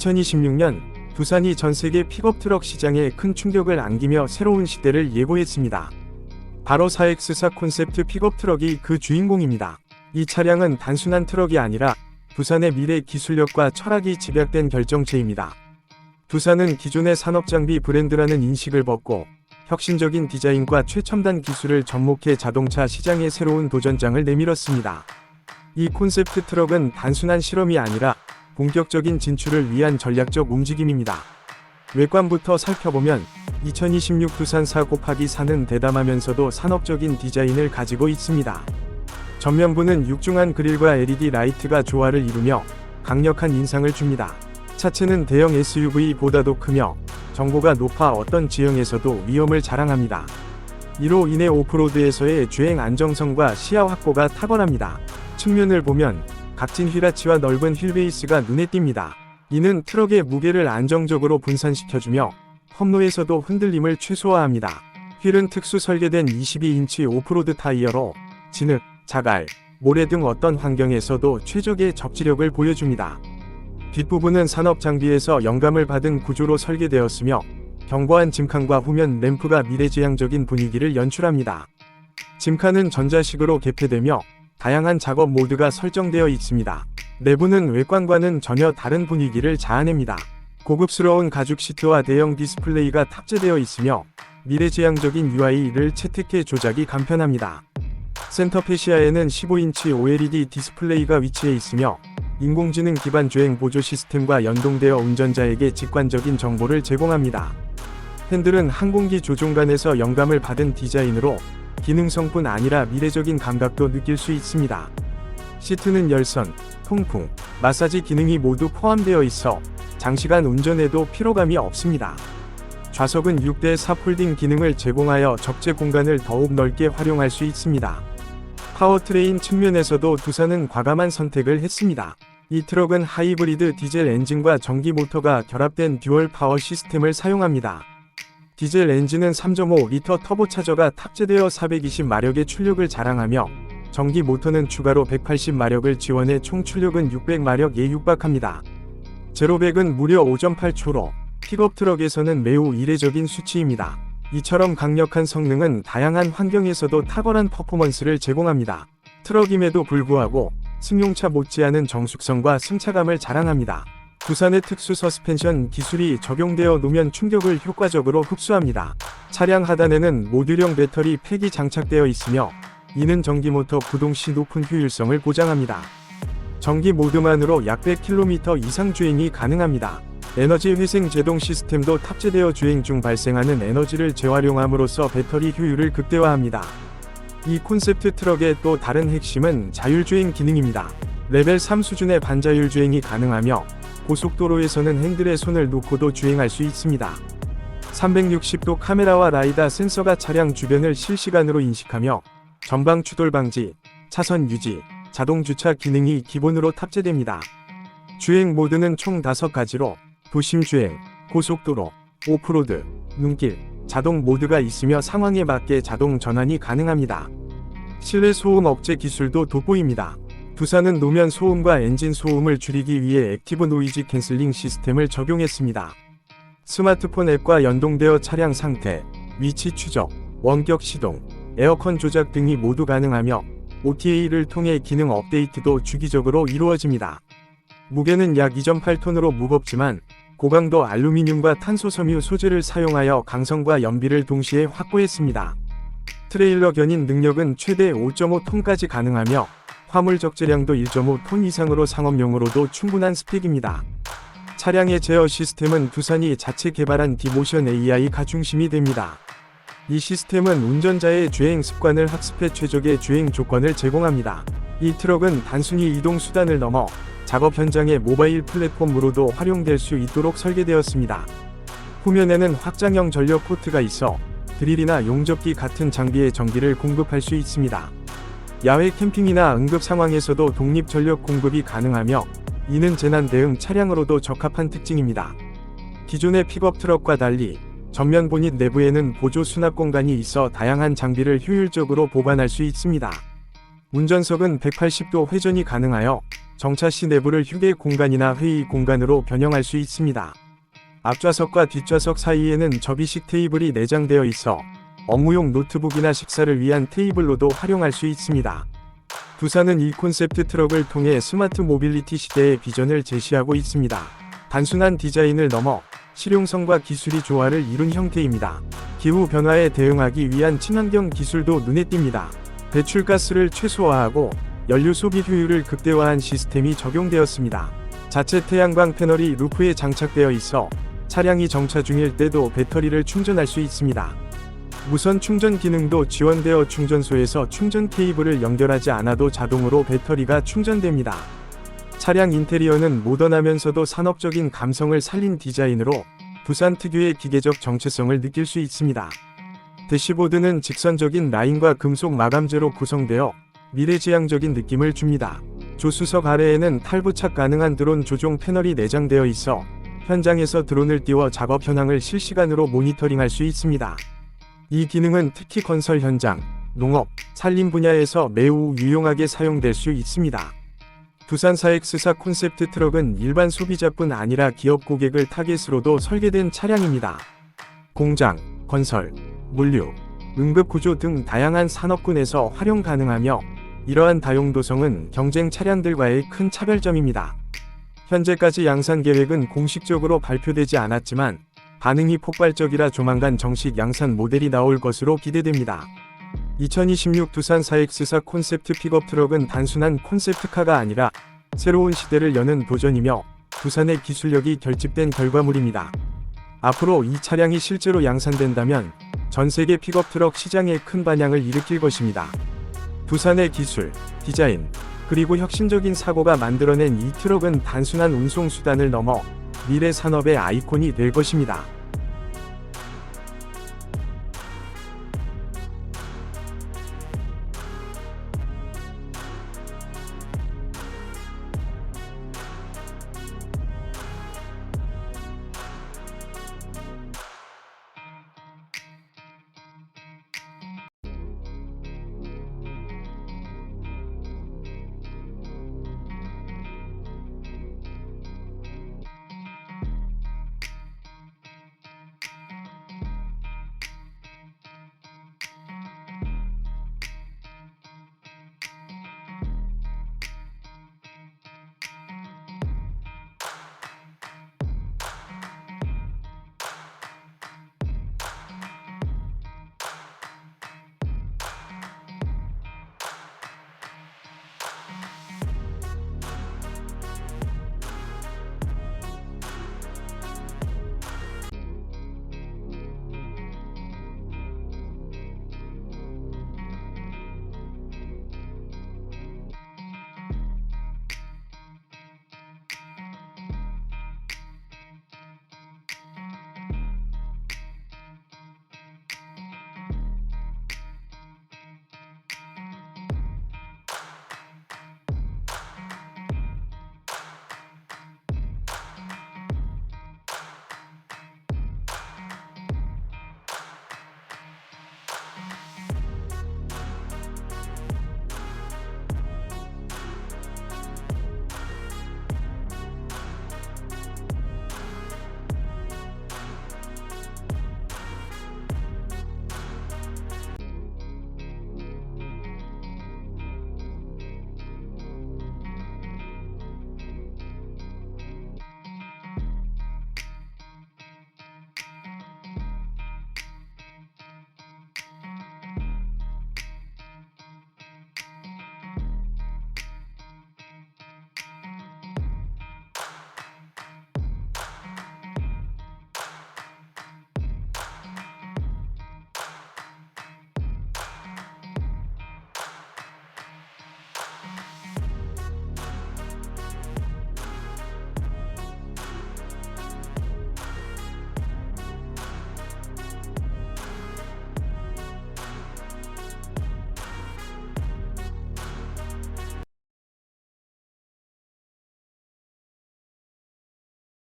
2026년 두산이 전 세계 픽업 트럭 시장에 큰 충격을 안기며 새로운 시대를 예고했습니다. 바로 4X4 콘셉트 픽업 트럭이 그 주인공입니다. 이 차량은 단순한 트럭이 아니라 두산의 미래 기술력과 철학이 집약된 결정체입니다. 두산은 기존의 산업장비 브랜드라는 인식을 벗고 혁신적인 디자인과 최첨단 기술을 접목해 자동차 시장의 새로운 도전장을 내밀었습니다. 이 콘셉트 트럭은 단순한 실험이 아니라 본격적인 진출을 위한 전략적 움직임입니다. 외관부터 살펴보면 2026 두산 4 곱하기 4는 대담하면서도 산업적인 디자인을 가지고 있습니다. 전면부는 육중한 그릴과 LED 라이트가 조화를 이루며 강력한 인상을 줍니다. 차체는 대형 SUV보다도 크며 정보가 높아 어떤 지형에서도 위험을 자랑합니다. 이로 인해 오프로드에서의 주행 안정성과 시야 확보가 탁월합니다. 측면을 보면 각진 휠아치와 넓은 휠베이스가 눈에 띕니다. 이는 트럭의 무게를 안정적으로 분산시켜주며 험로에서도 흔들림을 최소화합니다. 휠은 특수 설계된 22인치 오프로드 타이어로 진흙, 자갈, 모래 등 어떤 환경에서도 최적의 접지력을 보여줍니다. 뒷부분은 산업 장비에서 영감을 받은 구조로 설계되었으며 견고한 짐칸과 후면 램프가 미래지향적인 분위기를 연출합니다. 짐칸은 전자식으로 개폐되며 다양한 작업 모드가 설정되어 있습니다. 내부는 외관과는 전혀 다른 분위기를 자아냅니다. 고급스러운 가죽 시트와 대형 디스플레이가 탑재되어 있으며 미래지향적인 UI를 채택해 조작이 간편합니다. 센터 페시아에는 15인치 OLED 디스플레이가 위치해 있으며 인공지능 기반 주행 보조 시스템과 연동되어 운전자에게 직관적인 정보를 제공합니다. 핸들은 항공기 조종관에서 영감을 받은 디자인으로 기능성뿐 아니라 미래적인 감각도 느낄 수 있습니다. 시트는 열선, 통풍, 마사지 기능이 모두 포함되어 있어 장시간 운전에도 피로감이 없습니다. 좌석은 6대4 폴딩 기능을 제공하여 적재 공간을 더욱 넓게 활용할 수 있습니다. 파워트레인 측면에서도 두산은 과감한 선택을 했습니다. 이 트럭은 하이브리드 디젤 엔진과 전기 모터가 결합된 듀얼 파워 시스템을 사용합니다. 디젤 엔진은 3.5리터 터보차저가 탑재되어 420마력의 출력을 자랑하며 전기 모터는 추가로 180마력을 지원해 총 출력은 600마력에 육박합니다. 제로백은 무려 5.8초로 픽업 트럭에서는 매우 이례적인 수치입니다. 이처럼 강력한 성능은 다양한 환경에서도 탁월한 퍼포먼스를 제공합니다. 트럭임에도 불구하고 승용차 못지않은 정숙성과 승차감을 자랑합니다. 부산의 특수 서스펜션 기술이 적용되어 노면 충격을 효과적으로 흡수합니다. 차량 하단에는 모듈형 배터리 팩이 장착되어 있으며 이는 전기 모터 구동 시 높은 효율성을 보장합니다. 전기 모드만으로 약 100km 이상 주행이 가능합니다. 에너지 회생 제동 시스템도 탑재되어 주행 중 발생하는 에너지를 재활용함으로써 배터리 효율을 극대화합니다. 이 콘셉트 트럭의 또 다른 핵심은 자율주행 기능입니다. 레벨 3 수준의 반자율 주행이 가능하며 고속도로에서는 핸들에 손을 놓고도 주행할 수 있습니다. 360도 카메라와 라이다 센서가 차량 주변을 실시간으로 인식하며 전방 추돌 방지, 차선 유지, 자동 주차 기능이 기본으로 탑재됩니다. 주행 모드는 총 5가지로 도심 주행, 고속도로, 오프로드, 눈길, 자동 모드가 있으며 상황에 맞게 자동 전환이 가능합니다. 실내 소음 억제 기술도 돋보입니다. 두산은 노면 소음과 엔진 소음을 줄이기 위해 액티브 노이즈 캔슬링 시스템을 적용했습니다. 스마트폰 앱과 연동되어 차량 상태, 위치 추적, 원격 시동, 에어컨 조작 등이 모두 가능하며 OTA를 통해 기능 업데이트도 주기적으로 이루어집니다. 무게는 약 2.8톤으로 무겁지만 고강도 알루미늄과 탄소 섬유 소재를 사용하여 강성과 연비를 동시에 확보했습니다. 트레일러 견인 능력은 최대 5.5톤까지 가능하며 화물 적재량도 1.5톤 이상으로 상업용으로도 충분한 스펙입니다. 차량의 제어 시스템은 두산이 자체 개발한 디모션 AI가 중심이 됩니다. 이 시스템은 운전자의 주행 습관을 학습해 최적의 주행 조건을 제공합니다. 이 트럭은 단순히 이동 수단을 넘어 작업 현장의 모바일 플랫폼으로도 활용될 수 있도록 설계되었습니다. 후면에는 확장형 전력 포트가 있어 드릴이나 용접기 같은 장비에 전기를 공급할 수 있습니다. 야외 캠핑이나 응급 상황에서도 독립 전력 공급이 가능하며 이는 재난 대응 차량으로도 적합한 특징입니다. 기존의 픽업 트럭과 달리 전면 보닛 내부에는 보조 수납 공간이 있어 다양한 장비를 효율적으로 보관할 수 있습니다. 운전석은 180도 회전이 가능하여 정차 시 내부를 휴게 공간이나 회의 공간으로 변형할 수 있습니다. 앞좌석과 뒷좌석 사이에는 접이식 테이블이 내장되어 있어 업무용 노트북이나 식사를 위한 테이블로도 활용할 수 있습니다. 두산은 이 콘셉트 트럭을 통해 스마트 모빌리티 시대의 비전을 제시하고 있습니다. 단순한 디자인을 넘어 실용성과 기술이 조화를 이룬 형태입니다. 기후 변화에 대응하기 위한 친환경 기술도 눈에 띕니다. 배출가스를 최소화하고 연료 소비 효율을 극대화한 시스템이 적용되었습니다. 자체 태양광 패널이 루프에 장착되어 있어 차량이 정차 중일 때도 배터리를 충전할 수 있습니다. 무선 충전 기능도 지원되어 충전소에서 충전 케이블을 연결하지 않아도 자동으로 배터리가 충전됩니다. 차량 인테리어는 모던하면서도 산업적인 감성을 살린 디자인으로 두산 특유의 기계적 정체성을 느낄 수 있습니다. 대시보드는 직선적인 라인과 금속 마감재로 구성되어 미래지향적인 느낌을 줍니다. 조수석 아래에는 탈부착 가능한 드론 조종 패널이 내장되어 있어 현장에서 드론을 띄워 작업 현황을 실시간으로 모니터링할 수 있습니다. 이 기능은 특히 건설 현장, 농업, 산림 분야에서 매우 유용하게 사용될 수 있습니다. 두산 4X4 콘셉트 트럭은 일반 소비자뿐 아니라 기업 고객을 타겟으로도 설계된 차량입니다. 공장, 건설, 물류, 응급구조 등 다양한 산업군에서 활용 가능하며 이러한 다용도성은 경쟁 차량들과의 큰 차별점입니다. 현재까지 양산 계획은 공식적으로 발표되지 않았지만 반응이 폭발적이라 조만간 정식 양산 모델이 나올 것으로 기대됩니다. 2026 두산 4X4 콘셉트 픽업 트럭은 단순한 콘셉트카가 아니라 새로운 시대를 여는 도전이며 두산의 기술력이 결집된 결과물입니다. 앞으로 이 차량이 실제로 양산된다면 전 세계 픽업 트럭 시장에 큰 반향을 일으킬 것입니다. 두산의 기술, 디자인, 그리고 혁신적인 사고가 만들어낸 이 트럭은 단순한 운송 수단을 넘어 미래 산업의 아이콘이 될 것입니다.